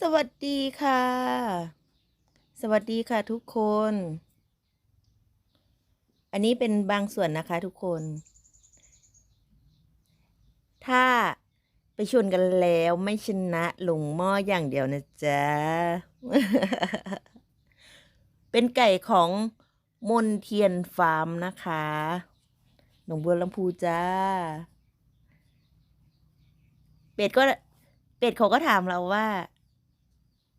สวัสดีค่ะ สวัสดีค่ะทุกคน อันนี้เป็นบางส่วนนะคะทุกคน ถ้าไปชนกันแล้วไม่ชนะลงหม้ออย่างเดียวนะจ๊ะ เป็นไก่ของมนเทียนฟาร์มนะคะหนองบัวลำพูจ้า เป็ดก็เป็ดเขาก็ถามเราว่า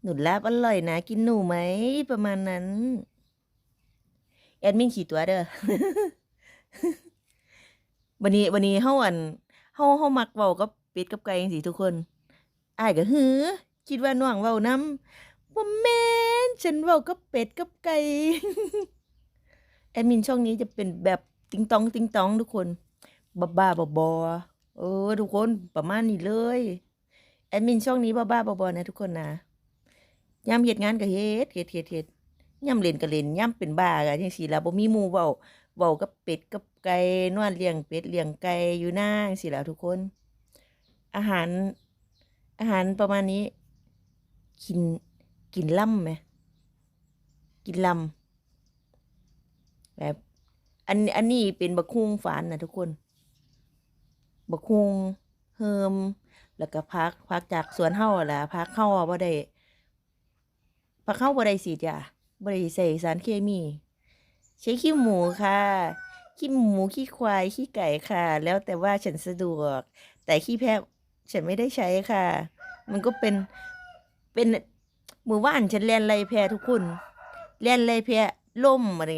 หนุนลาบอร่อยนะ กินหนูไหม ประมาณนั้น แอดมินขี่ตัวเด้อวันนี้วันนี้เฮาอันเฮาเฮามักเว้ากับเป็ดกับไก่จังซี่ทุกคนอ้ายก็หือ คิดว่าน้องเว้านำบ่แม่นฉันเว้ากับเป็ดกับไก่แอดมินช่องนี้จะเป็นแบบติงตอง ติงตองทุกคนบ้าๆบอๆเออ ทุกคนประมาณนี้เลย แอดมินช่องนี้บ้าๆบอๆนะทุกคนนะ ยามเฮ็ดงานก็เฮ็ดเฮ็ดเฮ็ดเฮ็ดยามเล่นก็เล่นยามเป็นบ้าก็จังซี่ล่ะบ่มีหมู่เว้าเว้ากับเป็ดกับไก่นอนเลี้ยงเป็ดเลี้ยงไก่อยู่หน้าจังซี่ล่ะทุกคน อาหาร อาหารประมาณนี้ กินกินล่ำไหมกินลำแบบอันอันนี้เป็นบักฮุงฝานนะทุกคน บักฮุงเฮิม แล้วก็พักพักจากสวนเฮาอะล่ะพักเฮาบ่ได้ พักเฮาบ่ได้สีดยาบ่ได้ใส่สารเคมี ใช้ขี้หมูค่ะขี้หมูขี้ควายขี้ไก่ค่ะ แล้วแต่ว่าฉันสะดวก แต่ขี้แพะฉันไม่ได้ใช้ค่ะ มันก็เป็นเป็นมือว่านฉันแล่นไล่แพะทุกคนแล่นไล่แพะล่มอะไร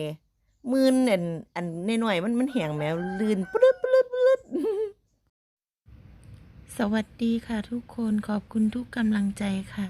มืนอันอันน้อยๆมันมันแห้งแมวลื่นปลึดปลึดปลึดสวัสดีค่ะทุกคนขอบคุณทุกกำลังใจค่ะ